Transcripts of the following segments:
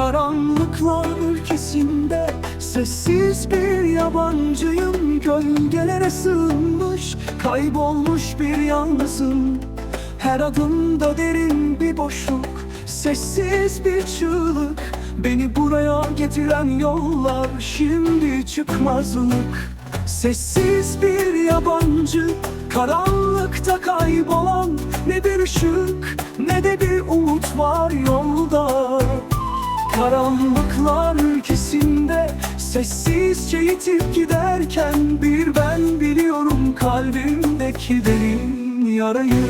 Karanlıklar ülkesinde Sessiz bir yabancıyım. Gölgelere sığınmış Kaybolmuş bir yalnızım. Her adımda derin bir boşluk Sessiz bir çığlık. Beni buraya getiren yollar Şimdi çıkmazlık. Sessiz bir yabancı Karanlıkta kaybolan. Ne bir ışık ne de bir umut var yolda Karanlıklar ülkesinde Sessizce yitip giderken Bir ben biliyorum kalbimdeki derin yarayı.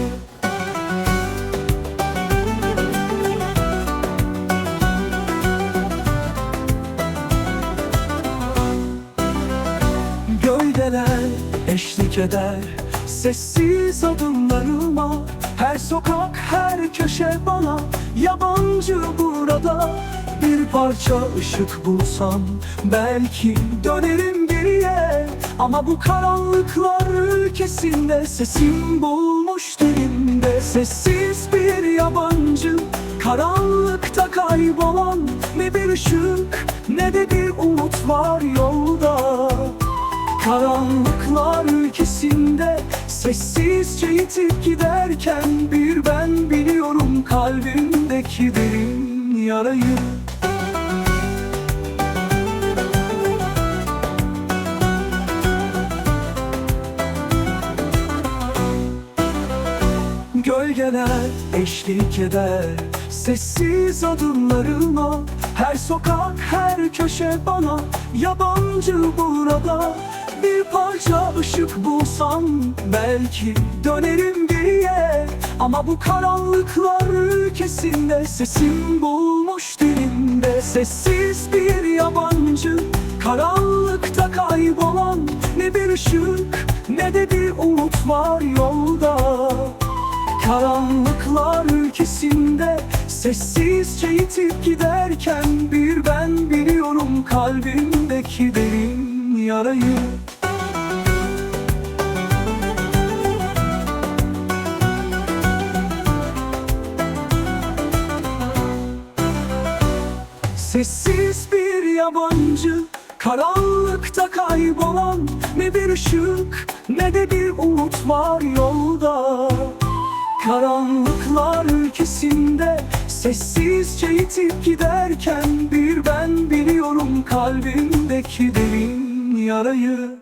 Gölgeler eşlik eder Sessiz adımlarıma. Her sokak her köşe bana Yabancı burada Bir parça ışık bulsam Belki dönerim geriye. Ama bu karanlıklar ülkesinde Sesim bulmuş dilimde. Sessiz bir yabancı Karanlıkta kaybolan Ne bir ışık ne de bir umut var yolda. Karanlıklar ülkesinde Sessizce yitip giderken Bir ben biliyorum kalbimdeki derin yarayı Gölgeler eşlik eder. Sessiz adımlarıma Her sokak her köşe bana. Yabancı burada Bir parça ışık bulsam Belki dönerim geriye Ama bu karanlıklar ülkesinde Sesim bulmuş dilimde. Sessiz bir yabancı Karanlıkta kaybolan. Ne bir ışık ne de bir umut var yolda Karanlıklar ülkesinde Sessizce yitip giderken Bir ben biliyorum kalbimdeki derin yarayı. Sessiz bir yabancı Karanlıkta kaybolan Ne bir ışık ne de bir umut var yolda Karanlıklar ülkesinde Sessizce yitip giderken Bir ben biliyorum kalbimdeki derin yarayı